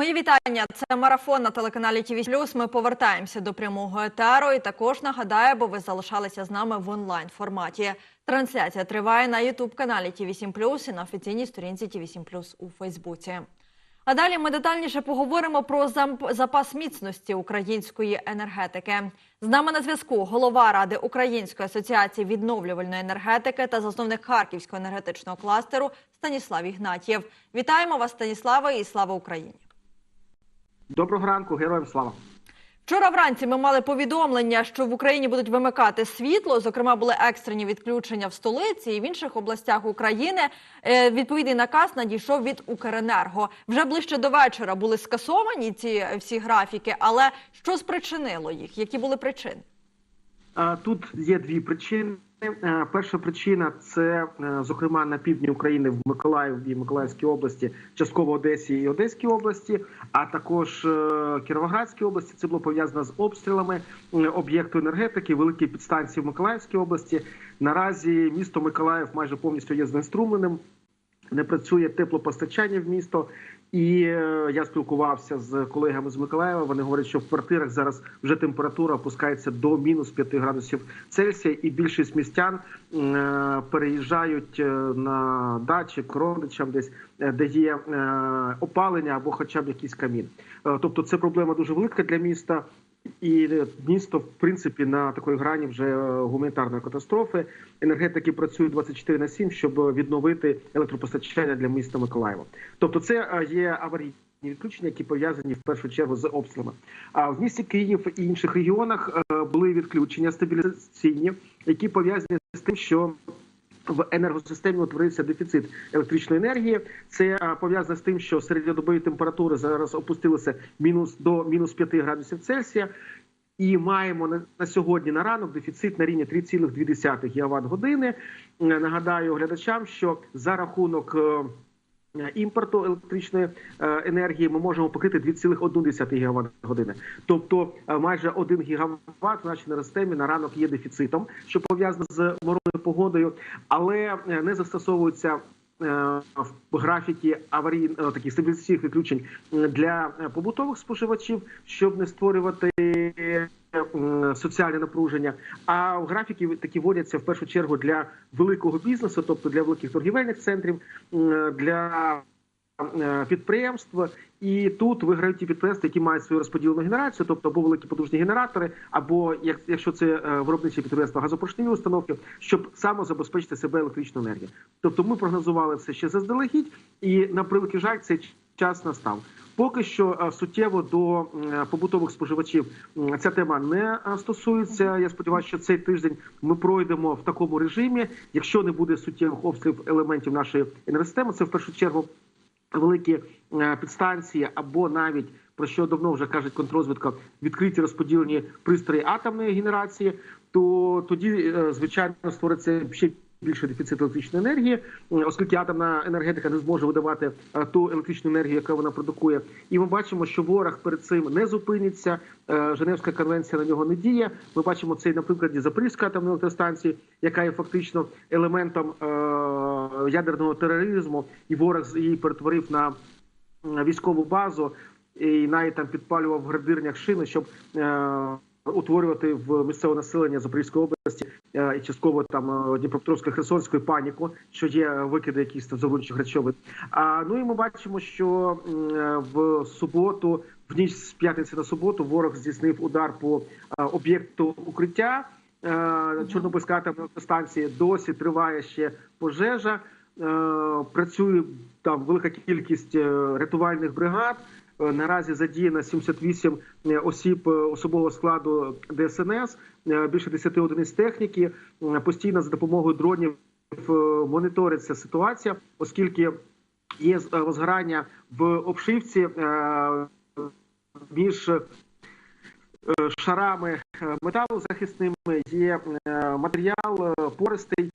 Мої вітання. Це марафон на телеканалі ТВ+. Ми повертаємося до прямого етеру. І також нагадаю, бо ви залишалися з нами в онлайн форматі. Трансляція триває на Ютуб каналі ТВ7+, і на офіційній сторінці ТВ7+, у Фейсбуці. А далі ми детальніше поговоримо про запас міцності української енергетики. З нами на зв'язку голова Ради Української асоціації відновлювальної енергетики та засновник Харківського енергетичного кластеру Станіслав Ігнатєв. Вітаємо вас, Станіславе, і слава Україні! Доброго ранку, героям слава. Вчора вранці ми мали повідомлення, що в Україні будуть вимикати світло. Зокрема, були екстрені відключення в столиці і в інших областях України. Е, Відповідний наказ надійшов від Укренерго. Вже ближче до вечора були скасовані ці всі графіки. Але що спричинило їх? Які були причини? Тут є дві причини. Е, Перша причина це, е, зокрема, на півдні України в Миколаєві, Миколаївській області, частково Одесі і Одеській області, а також е, Кіровоградській області. Це було пов'язано з обстрілами об'єкту енергетики, великі підстанції в Миколаївській області. Наразі місто Миколаїв майже повністю є знеструмленим. Не працює теплопостачання в місто, і е, я спілкувався з колегами з Миколаєва. Вони говорять, що в квартирах зараз вже температура опускається до мінус 5 градусів Цельсія, і більшість містян е, переїжджають е, на дачі к десь е, де є е, опалення або хоча б якийсь камін. Е, тобто, це проблема дуже велика для міста. І е, місто, в принципі, на такої грані вже е, гуманітарної катастрофи. Енергетики працюють 24 на 7, щоб відновити електропостачання для міста Миколаєва. Тобто, це е, є аварійні відключення, які пов'язані в першу чергу з обстрілами. А в місті Київ і інших регіонах були відключення стабілізаційні, які пов'язані з тим, що в енергосистемі утворився дефіцит електричної енергії. Це пов'язано з тим, що середньодобові температури зараз опустилися мінус до мінус 5 градусів Цельсія. І маємо на, на сьогодні на ранок дефіцит на рівні 3,2 ГВт години. Е, Нагадаю глядачам, що за рахунок е, імпорту електричної е, енергії ми можемо покрити 2,1 ГВт години. Тобто е, майже 1 гігаватт в нашій енергосистемі на ранок є дефіцитом, що пов'язано з морозною погодою, але е, не застосовуються. Е, В графіки аварій е, таких стабілізаційних відключень для е, побутових споживачів, щоб не створювати соціальне напруження. А в графіки такі вводяться в першу чергу для великого бізнесу, тобто для великих торгівельних центрів, для підприємств. І тут виграють ті підприємства, які мають свою розподілену генерацію, тобто або великі потужні генератори, або як якщо це е, виробничі підприємства, газопоршневі установки, щоб самозабезпечити себе електричною енергією. Тобто, ми прогнозували це ще заздалегідь, і на превеликий жаль, цей час настав. Поки що е, суттєво до е, побутових споживачів ця тема не е, стосується. Я сподіваюся, що цей тиждень ми пройдемо в такому режимі. Якщо не буде суттєвих обстрілів елементів нашої енергосистеми, це в першу чергу великі е, підстанції, або навіть про що давно вже кажуть контрозвідка, відкриті розподілені пристрої атомної генерації, то тоді е, звичайно створиться ще більше дефіцит електричної енергії, оскільки атомна енергетика не зможе видавати е, ту електричну енергію, яку вона продукує. І ми бачимо, що ворог перед цим не зупиниться. Е, Женевська конвенція на нього не діє. Ми бачимо це і на прикладі Запорізької атомної електростанції, яка є фактично елементом е, ядерного тероризму, і ворог її перетворив на військову базу і навіть там підпалював в градирнях шини, щоб е, утворювати в місцеве населення Запорізької області і частково там е, Дніпропетровської Херсонської паніку, що є викиди якісь там забруднюючих речовин. А ну і ми бачимо, що е, в суботу, в ніч з п'ятниці на суботу, ворог здійснив удар по е, об'єкту укриття. е, Чорнобильської атомної станції досі триває ще пожежа. Е, Працює там велика кількість е, рятувальних бригад. Е, Наразі задіяно 78 е, осіб е, особового складу ДСНС, більше 10 одиниць техніки. Постійно за допомогою дронів моніториться ситуація, оскільки є розгорання в обшивці між шарами металу захисними. Є матеріал пористий.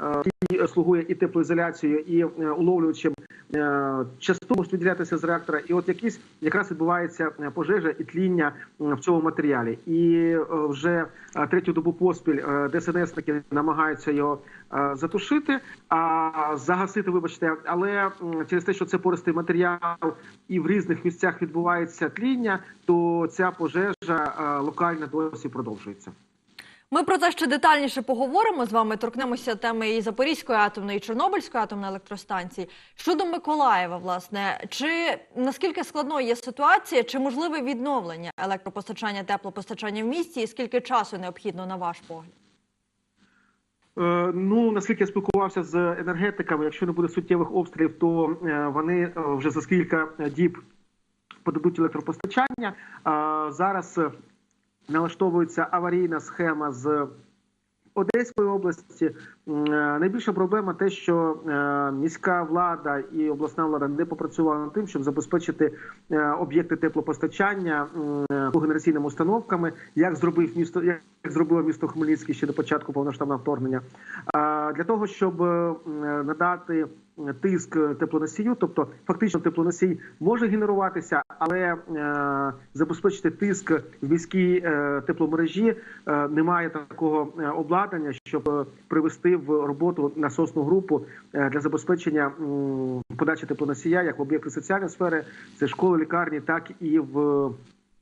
Е, який слугує і теплоізоляцією, і е, уловлювачем е, часто можуть виділятися з реактора. І от якісь якраз відбувається пожежа і тління в цьому матеріалі. І вже третю добу поспіль ДСНСники намагаються його затушити, а загасити, вибачте, але через те, що це пористий матеріал і в різних місцях відбувається тління, то ця пожежа локально досі продовжується. Ми про це ще детальніше поговоримо з вами. Торкнемося теми і Запорізької атомної, і Чорнобильської атомної електростанції. Щодо Миколаєва, власне, чи наскільки складною є ситуація, чи можливе відновлення електропостачання, теплопостачання в місті, і скільки часу необхідно на ваш погляд? Е, Ну наскільки я спілкувався з енергетиками, якщо не буде суттєвих обстрілів, то е, вони е, вже за кілька діб подадуть електропостачання. Зараз налаштовується аварійна схема з Одеської області. Е, Найбільша проблема те, що е, міська влада і обласна влада не попрацювали над тим, щоб забезпечити е, об'єкти теплопостачання м, когенераційними установками, як зробив місто, як зробило місто Хмельницький ще до початку повноштабного вторгнення. Для того щоб надати тиск теплоносію, тобто фактично теплоносій може генеруватися, але е, забезпечити тиск в міській е, тепломережі е, немає такого е, обладнання, щоб е, привести в роботу насосну групу е, для забезпечення подачі теплоносія як в об'єкти соціальної сфери, це школи, лікарні, так і в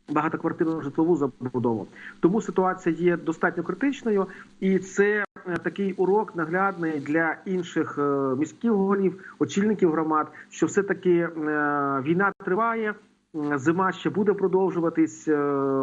багатоквартирну житлову забудову. Тому ситуація є достатньо критичною, і це е, такий урок наглядний для інших е, міських голів, очільників громад, що все таки е, війна триває. Зима ще буде продовжуватись,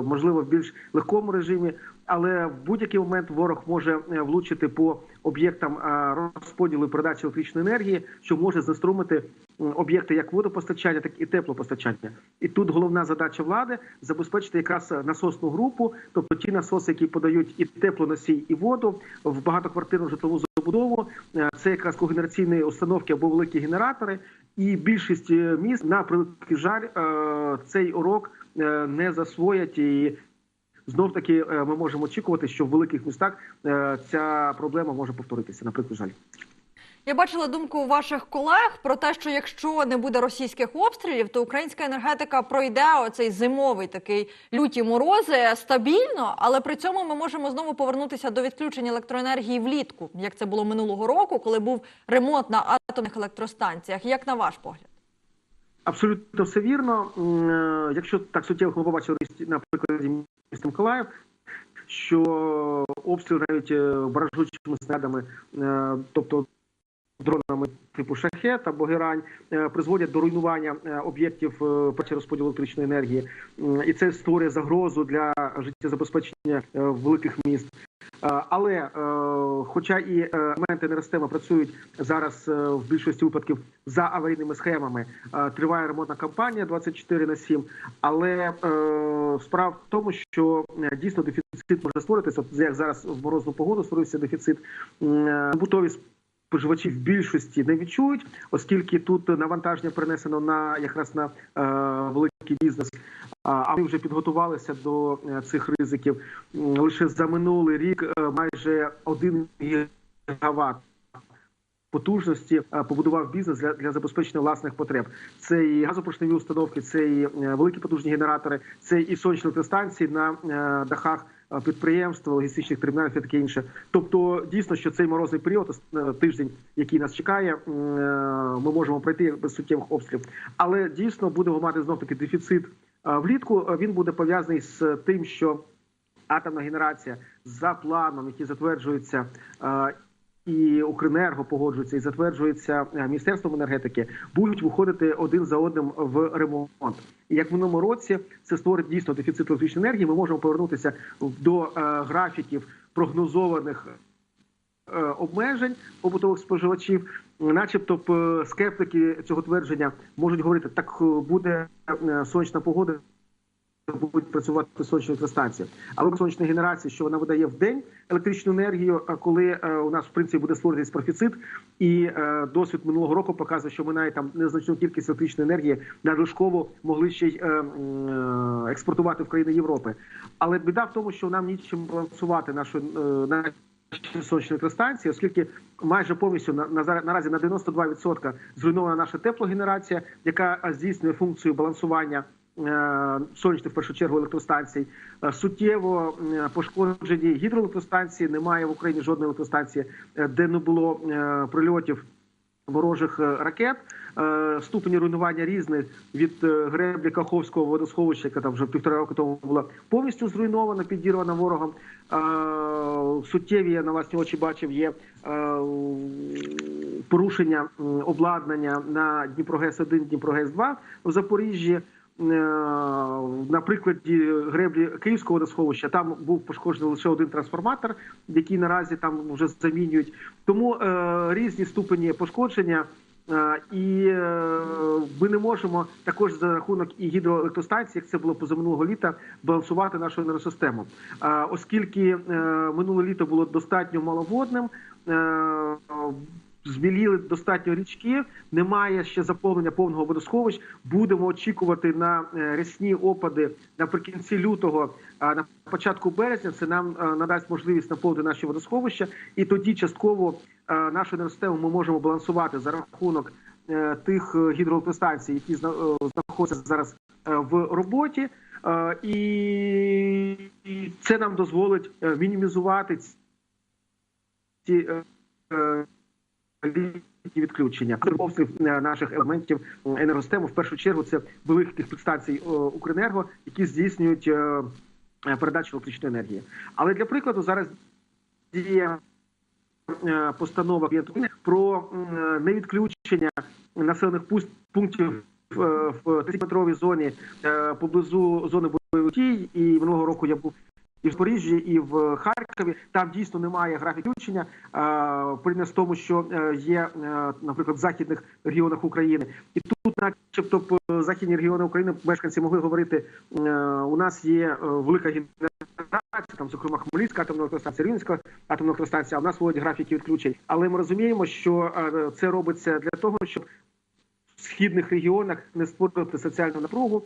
можливо, в більш легкому режимі, але в будь-який момент ворог може е, влучити по об'єктам е, розподілу і передачі електричної енергії, що може заструмити об'єкти як водопостачання, так і теплопостачання. І тут головна задача влади забезпечити якраз насосну групу, тобто ті насоси, які подають і теплоносій, і воду в багатоквартирну житлову забудову. Е, Це якраз когенераційні установки або великі генератори. І більшість е, міст на превеликий жаль е, цей урок е, не засвоять і. Знов таки е, ми можемо очікувати, що в великих містах е, ця проблема може повторитися. Наприклад, жаль. Я бачила думку ваших колег про те, що якщо не буде російських обстрілів, то українська енергетика пройде оцей зимовий такий люті морози стабільно, але при цьому ми можемо знову повернутися до відключення електроенергії влітку, як це було минулого року, коли був ремонт на атомних електростанціях. Як на ваш погляд? Абсолютно все вірно. Е, Якщо так суттєво ми побачили на прикладі міста Миколаїв, що обстріл навіть е, баражучими снарядами, е, тобто дронами типу шахет або герань, е, призводять до руйнування е, об'єктів е, праці розподілу електричної енергії, і це створює загрозу для життєзабезпечення великих міст. Е, Але е, хоча і е, елементи енергосистеми працюють зараз в більшості випадків за аварійними схемами, триває ремонтна кампанія 24 на 7, але справа в тому, що дійсно дефіцит може створитися. Як зараз в морозну погоду створився дефіцит е, споживачі в більшості не відчують, оскільки тут навантаження перенесено на якраз на великий бізнес. А ми вже підготувалися до е, цих ризиків. Лише за минулий рік е, майже 1 гігават потужності е, побудував бізнес для, для забезпечення власних потреб. Це і газопоршневі установки, це і великі потужні генератори, це і сонячні електростанції на дахах підприємств, логістичних терміналів і таке інше. Тобто, дійсно, що цей морозний період, тиждень, який нас чекає, ми можемо пройти без суттєвих обстрілів. Але дійсно будемо мати знов таки дефіцит влітку. Він буде пов'язаний з тим, що атомна генерація за планом, який затверджується. І Укренерго погоджується і затверджується міністерством енергетики, будуть виходити один за одним в ремонт. І як в минулому році це створить дійсно дефіцит електричної енергії. Ми можемо повернутися до графіків прогнозованих обмежень побутових споживачів, начебто б е, скептики цього твердження можуть говорити, так е, буде е, сонячна погода. Будуть працювати сонячні електростанції, але сонячна генерація, що вона видає в день електричну енергію, коли е, у нас в принципі буде створитись профіцит, і е, досвід минулого року показує, що ми навіть там незначну кількість електричної енергії надлишково могли ще й е, е, експортувати в країни Європи. Але біда в тому, що нам нічим балансувати нашу сонячні електростанції, оскільки майже повністю на, на наразі на 92% зруйнована наша теплогенерація, яка е, здійснює функцію балансування. е, Сонячних в першу чергу електростанцій Е, суттєво пошкоджені гідроелектростанції. Немає в Україні жодної електростанції, де не було прильотів ворожих е, ракет. Е, Ступені руйнування різних від е, греблі Каховського водосховища, яка там вже півтора року тому була повністю зруйнована, підірвана ворогом. Суттєві я на власні очі бачив є порушення обладнання на Дніпрогес 1 Дніпрогес 2 в Запоріжжі. Е, На прикладі греблі Київського водосховища там був пошкоджений лише один трансформатор, який наразі там вже замінюють. Тому е, різні ступені пошкодження. Е, І е, ми не можемо також за рахунок і гідроелектростанцій, як це було позаминулого літа, балансувати нашу енергосистему, оскільки минуле літо було достатньо маловодним. Зміліли достатньо річки, немає ще заповнення повного водосховищ. Будемо очікувати на е, рясні опади наприкінці лютого, а на початку березня. Це нам е, надасть можливість наповнити наші водосховища, і тоді частково е, нашу енергосистему ми можемо балансувати за рахунок тих гідроелектростанцій, які знаходяться зараз в роботі, і це нам дозволить мінімізувати ці відключення обстріл е, наших елементів енергосистеми. В першу чергу це великих підстанцій е, Укренерго, які здійснюють е, е, передачу електричної енергії. Але для прикладу зараз діє е, постанова про невідключення населених пунктів е, в 30-метровій зоні е, поблизу зони бойових дій. І минулого року я був і в Запоріжжі, і в Харкові. Там дійсно немає графіку включення. е, Порівняно з тому, що е, є, е, наприклад, в західних регіонах України, і тут, начебто, б, західні регіони України мешканці могли говорити: у нас є велика генерація, там, зокрема, Хмельницька атомна електростанція, Рівненська атомна електростанція. А в нас вводять графіки відключень. Але ми розуміємо, що це робиться для того, щоб східних регіонах не створювати соціальну напругу.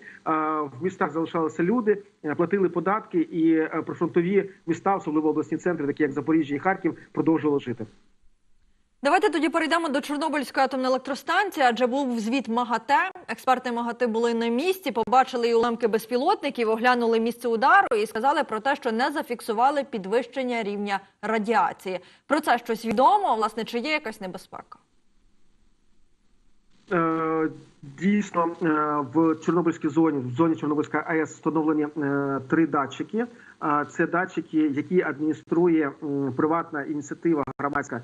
В містах залишалися люди, е, платили податки, і е, прифронтові міста, особливо обласні центри, такі як Запоріжжя і Харків, продовжували жити. Давайте тоді перейдемо до Чорнобильської атомної електростанції, адже був звіт МАГАТЕ. Експерти МАГАТЕ були на місці, побачили і уламки безпілотників, оглянули місце удару і сказали про те, що не зафіксували підвищення рівня радіації. Про це щось відомо. Власне, чи є якась небезпека? Е, Дійсно, е, в Чорнобильській зоні, в зоні Чорнобильської АЕС встановлені е, три датчики. Це датчики, які адмініструє приватна ініціатива громадська,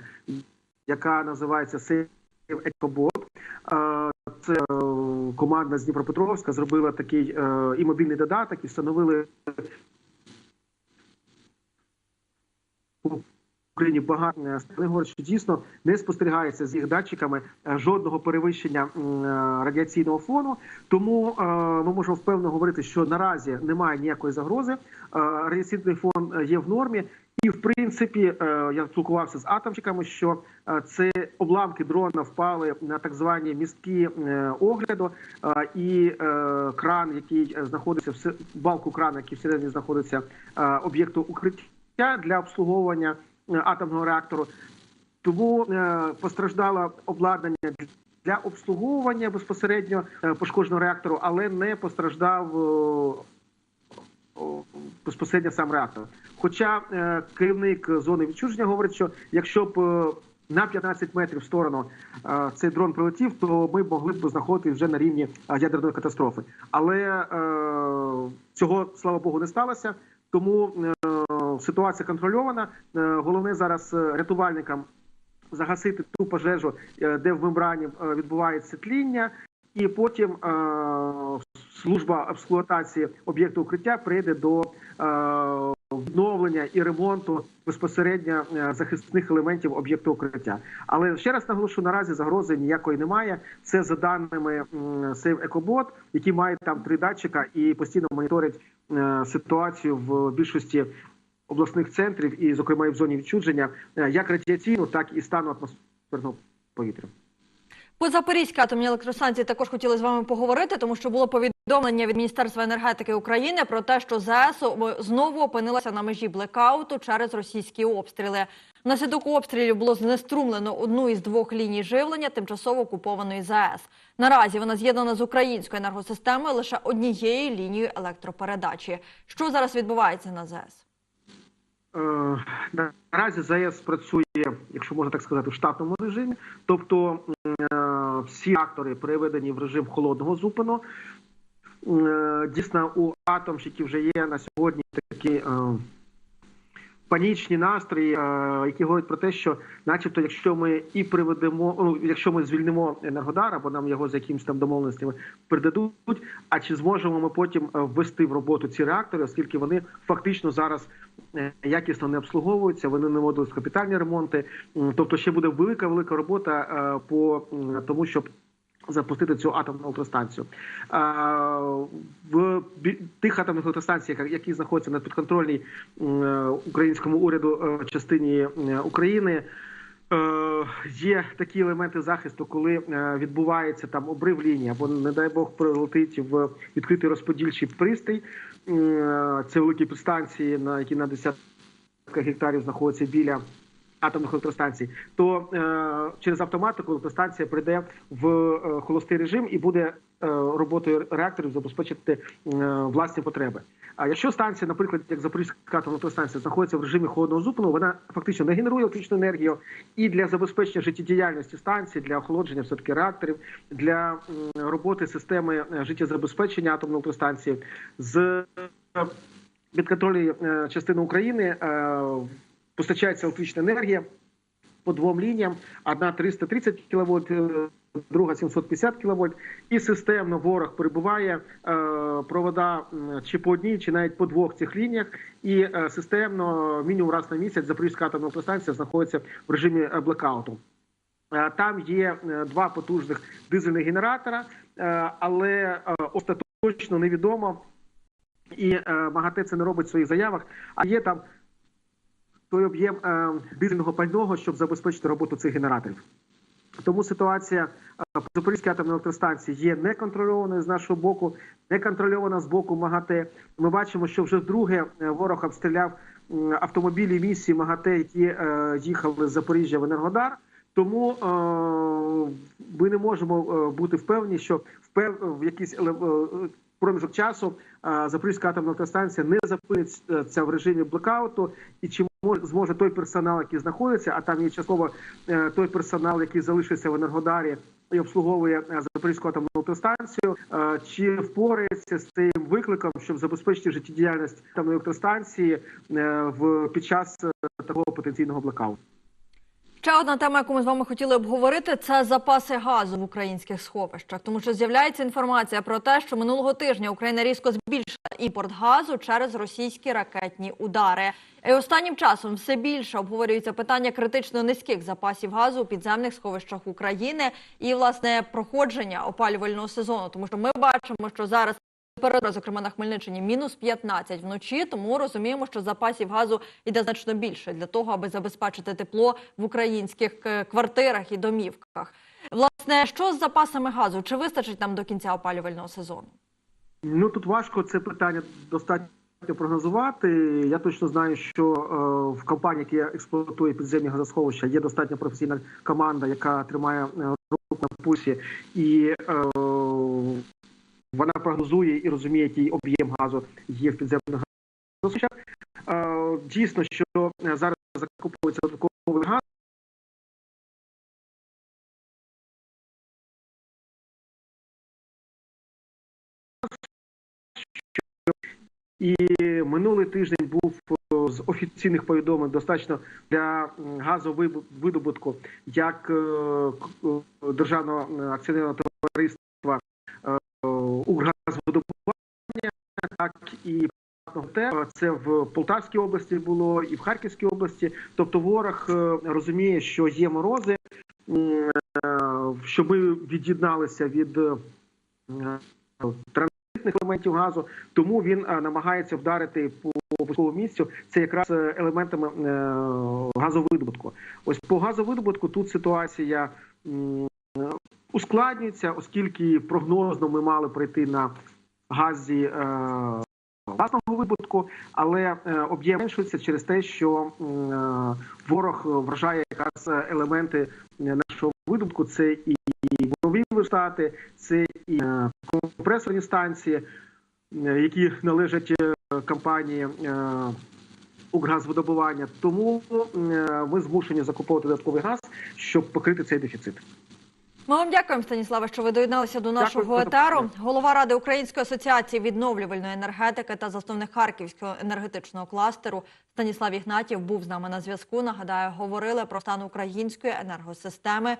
яка називається Save EcoBot. Е, Це команда з Дніпропетровська зробила такий і мобільний додаток, і встановили Україні багато вони говорять, дійсно не спостерігається з їх датчиками е, жодного перевищення е, радіаційного фону. Тому е, ми можемо впевнено говорити, що наразі немає ніякої загрози. Радіаційний фон є в нормі. І в принципі, я спілкувався з атомчиками, що це обламки дрона впали на так звані містки огляду, і кран, який знаходиться в балку крана, який всередині знаходиться об'єкту укриття для обслуговування атомного реактору. Тому е, постраждало обладнання для обслуговування безпосередньо е, пошкодженого реактору, але не постраждав е, безпосередньо сам реактор. Хоча е, керівник зони відчуження говорить, що якщо б е, на 15 метрів в сторону е, цей дрон прилетів, то ми могли б знаходитися вже на рівні е, ядерної катастрофи. Але е, цього слава Богу не сталося. Тому е, ситуація контрольована. Е, головне зараз е, рятувальникам загасити ту пожежу, е, де в мембрані відбувається тління, і потім служба експлуатації об'єкту укриття прийде до відновлення і ремонту безпосередньо захисних елементів об'єкту укриття. Але ще раз наголошую, наразі загрози ніякої немає. Це за даними Save EcoBot, які мають там три датчика і постійно моніторять ситуацію в більшості обласних центрів, і, зокрема, і в зоні відчудження, е, як радіаційну, так і стану атмосферного повітря. По Запорізькій атомній електростанції також хотіли з вами поговорити, тому що було повідомлення від Міністерства енергетики України про те, що ЗАЕС знову опинилася на межі блекауту через російські обстріли. Внаслідок обстрілів було знеструмлено одну із двох ліній живлення тимчасово окупованої ЗАЕС. Наразі вона з'єднана з українською енергосистемою лише однією лінією електропередачі. Що зараз відбувається на ЗАЕС? Е, Наразі ЗАЕС працює, якщо можна так сказати, в штатному режимі. Тобто е, всі актори переведені в режим холодного зупину. Е, Дійсно, у атомщиків вже є на сьогодні такі панічні настрої, е, які говорять про те, що, начебто, якщо ми і приведемо, ну, якщо ми звільнимо Енергодар, або нам його за якимось там домовленостями передадуть, а чи зможемо ми потім е, ввести в роботу ці реактори, оскільки вони фактично зараз е, якісно не обслуговуються, вони не водились капітальні ремонти. Тобто ще буде велика велика робота по тому, щоб запустити цю атомну електростанцію. В тих атомних електростанціях, які знаходяться на підконтрольній е, українському уряду е, частині е, України. Є такі елементи захисту, коли відбувається там обрив лінії, або не дай Бог прилетить в відкритий розподільчий пристрій. Це великі підстанції, на які на десятки гектарів знаходяться біля атомних електростанцій. То е, через автоматику електростанція прийде в е, холостий режим і буде е, роботою реакторів забезпечити е, власні потреби. А якщо станція, наприклад, як Запорізька атомна електростанція, знаходиться в режимі холодного зупину, вона фактично не генерує електричну енергію і для забезпечення життєдіяльності станції, для охолодження все таки реакторів, для м, роботи системи е, життєзабезпечення атомної електростанції з підконтрольної е, частини України е, постачається електрична енергія по двом лініям: одна 330 кВт, друга 750 кВт. І системно ворог перебуває е, провода чи по одній, чи навіть по двох цих лініях. І е, системно мінімум раз на місяць Запорізька атомна електростанція знаходиться в режимі е, блекауту. Е, Там є е, два потужних дизельних генератора, е, але е, остаточно невідомо. І е, МАГАТЕ це не робить в своїх заявах, а є там той об'єм е, пального, щоб забезпечити роботу цих генераторів. Тому ситуація е, по Запорізькій атомній електростанції є неконтрольованою з нашого боку, неконтрольована з боку МАГАТЕ. Ми бачимо, що вже вдруге е, ворог обстріляв автомобілі місії МАГАТЕ, які їхали з Запоріжжя в Енергодар. Тому ми не можемо бути впевнені, що в якийсь проміжок часу Запорізька атомна електростанція не запиниться в режимі блекауту, і чи зможе той персонал, який знаходиться, а там є частково е, той персонал, який залишився в Енергодарі і обслуговує е, Запорізьку атомну електростанцію, е, чи впорається з цим викликом, щоб забезпечити життєдіяльність атомної електростанції в під час такого потенційного блекауту. Ще одна тема, яку ми з вами хотіли обговорити, це запаси газу в українських сховищах. Тому що з'являється інформація про те, що минулого тижня Україна різко збільшила імпорт газу через російські ракетні удари. І останнім часом все більше обговорюється питання критично низьких запасів газу у підземних сховищах України і власне проходження опалювального сезону. Тому що ми бачимо, що зараз Температура, зокрема на Хмельниччині, мінус 15 вночі, тому розуміємо, що запасів газу йде значно більше для того, аби забезпечити тепло в українських е, квартирах і домівках. Власне, що з запасами газу? Чи вистачить нам до кінця опалювального сезону? Ну тут важко це питання достатньо прогнозувати. Я точно знаю, що е, в компанії, яка експлуатує підземні газосховища, є достатньо професійна команда, яка тримає е, руку на пульсі, і е, вона прогнозує і розуміє, який об'єм газу є в підземних газосховищах. Е, дійсно, що е, зараз закуповується додатковий газ. І минулий тиждень був е, з офіційних повідомлень достатньо для газовидобутку як е, державного акціонерного товариства Укргазвидобування, так і Це в Полтавській області було і в Харківській області. Тобто ворог е, розуміє, що є морози, е, що ми від'єдналися від е, транзитних елементів газу, тому він намагається вдарити по військовому місцю. Це якраз елементами газовидобутку. Ось по газовидобутку тут ситуація ускладнюється, оскільки прогнозно ми мали прийти на газі е, власного видобутку, але е, об'єм зменшується через те, що е, ворог вражає якраз елементи нашого видобутку. Це і бурові верстати, це і компресорні станції, які належать компанії. Укргазвидобування, тому ми змушені закуповувати додатковий газ, щоб покрити цей дефіцит. Ми вам дякуємо, Станіслава, що ви доєдналися до нашого етеру. Голова Ради Української асоціації відновлювальної енергетики та засновник Харківського енергетичного кластеру Станіслав Ігнатів був з нами на зв'язку. Нагадаю, говорили про стан української енергосистеми,